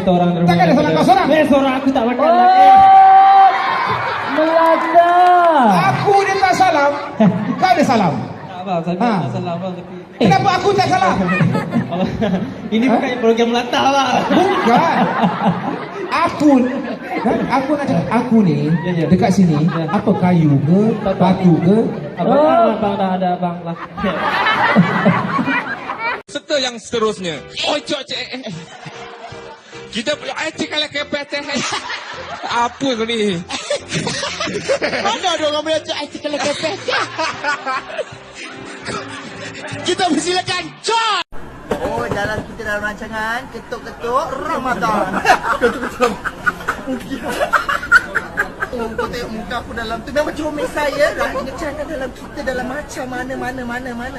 kita orang ada salah kau seorang? Eh, seorang aku tak makan Oh, lagi. Melanda. Aku dia tak salam. Kau dia salam. Tak bang, saya Ha. tak salah bang tapi Kenapa aku tak salam? Abang, ini bukan program melata bang. Bukan. Aku kan aku nak cakap aku ni Ya, ya. dekat sini Ya. apa kayu ke batu ke Abang, Oh. oh. abang dah ada abang lah. Serta yang seterusnya. Oh, eh, eh. Kita punya eh cik kalau ke PTH. Apa kau ni? Mana ada orang boleh cakap IT kalau kepek? Kita persilakan Cot! Oh, dalam kita dalam rancangan Ketuk-ketuk Ramadan Ketuk-ketuk Oh, kau tengok muka aku dalam tu Memang comel saya Rancangan dalam kita dalam macam mana, mana, mana, mana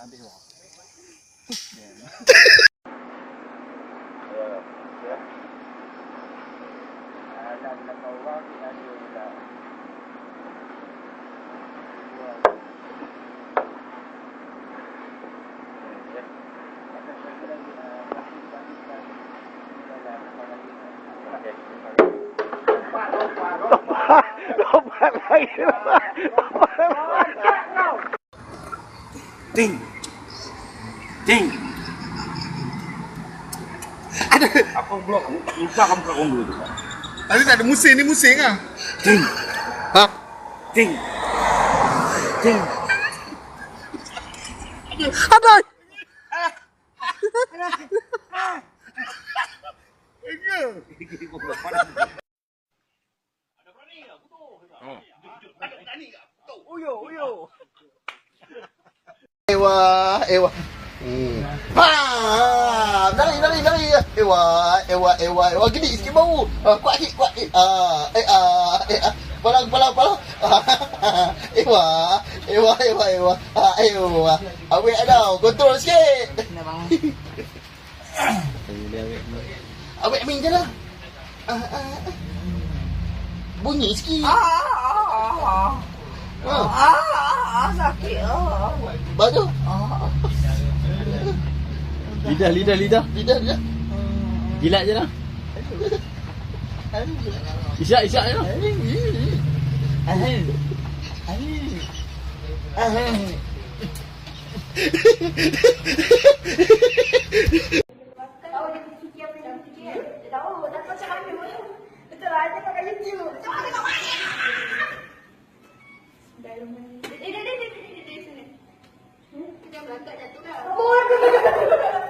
Alah, tak ada Cok. Comel tak? Comel Ting. Ting. Ada. Apa blok? Lupa kamu blok dulu tu. Tapi tak ada musim ni musim ah. Ting. Ha? Ting. Ting. Ada. Ewa, ewa. Hmm. Ha, nari nari nari. Ewa, ewa, ewa, ewa. Gini sikit bau. Ah, kuat sikit, kuat sikit. Ah, eh ah, eh ah. Palang, palang, palang. Ah, ewa, ewa, ewa, ewa. Ah, ewa. Awek dah, kontrol sikit. Awek main je lah. Ah, ah, ah. Bunyi sikit. Ah, sakit ah. Baju. Lidah, lidah, lidah. Lidah, lidah. Jilat je lah. Isyak, isyak je lah. Tahu dia fikir apa dia fikir. Dia tahu dah macam mana. Betul lah dia pakai YouTube. Macam mana kau main? Dalam ni. Eh, eh, eh, eh, eh, eh, eh, sini. Hmm, kita berangkat jatuh kan? Oh, eh, stay,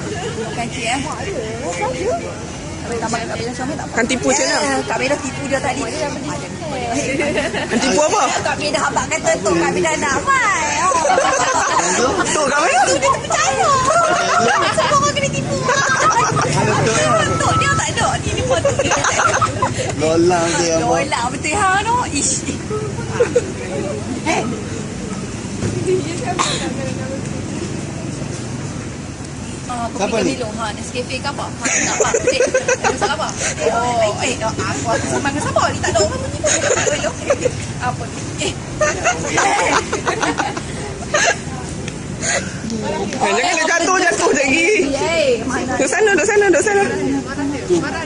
Bukan cik eh. Kan tipu macam mana? Kak Beda tipu dia tadi. Kan tipu apa? Kak Beda habak kata tu. Kak Beda nak mai. Tu kat mana? Dia tak percaya. Semua orang kena tipu. Betul dia tak ada. Ni ni foto dia. Lolang dia. Dolak betul ha no. Ish. Eh. Ah, Siapa ni? Ha, Nescafe ke apa? Ha, tak apa. Masalah apa? Oh, eh, aku aku sembang dengan siapa? Ni tak ada orang bunyi pun. Apa ni? Eh. Eh, jangan jatuh, jatuh lagi. Duduk sana, duduk sana, duduk sana.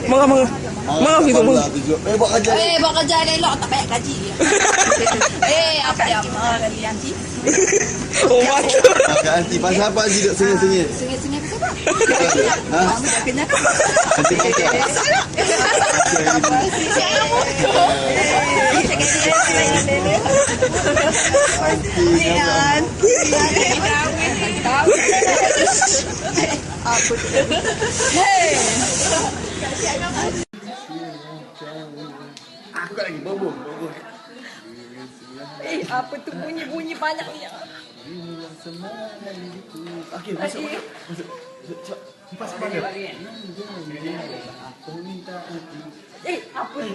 Mengah, mengah. Gitu, mengah. Eh, buat kerja. Eh, buat kerja elok tak payah gaji. eh, apa marah gaji nanti? Oh, mata. Agak anti. Pasal apa Haji duduk sengit-sengit? Sengit-sengit ke siapa? Ha? Tak kena. Anti pasal. Aku kat lagi. Bobo. Bobo. Eh, apa tu bunyi-bunyi banyak ni? Okey, masuk. Masuk. Cepat. Lepas pada. Eh, apa ni?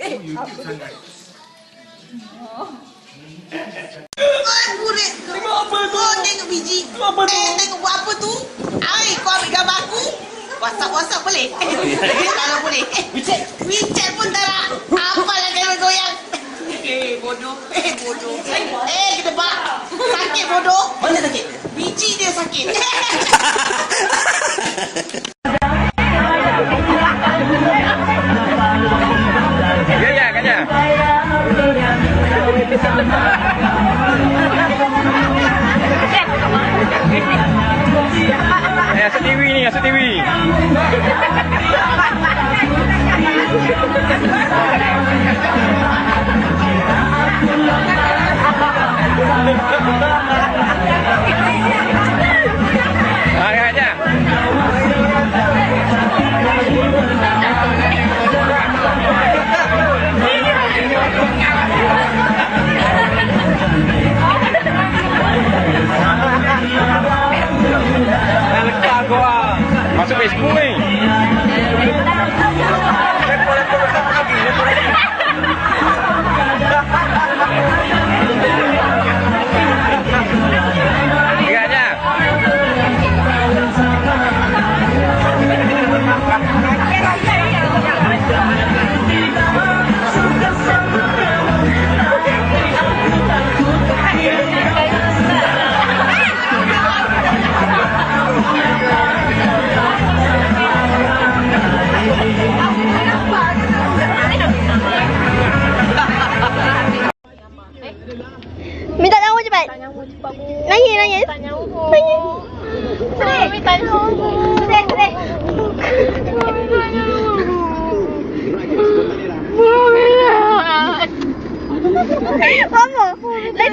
Eh, apa tu? Kurit. Tengok apa tu? Oh, tengok biji. Tengok apa tu? Eh, tengok buat apa tu? Ai, kau ambil gambar aku. WhatsApp, WhatsApp boleh? Kalau boleh. WeChat. WeChat pun tak nak. Apa lah kamera goyang? Eh, bodoh. Eh, bodoh. Eh, kita bak. Sakit bodoh. Mana sakit? Biji dia sakit. Ya, ya, kanya. Eh, Ah,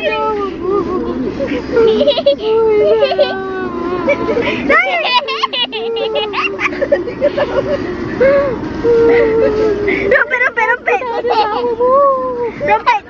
lagi. Rompet, rompet, rompet. Rompet,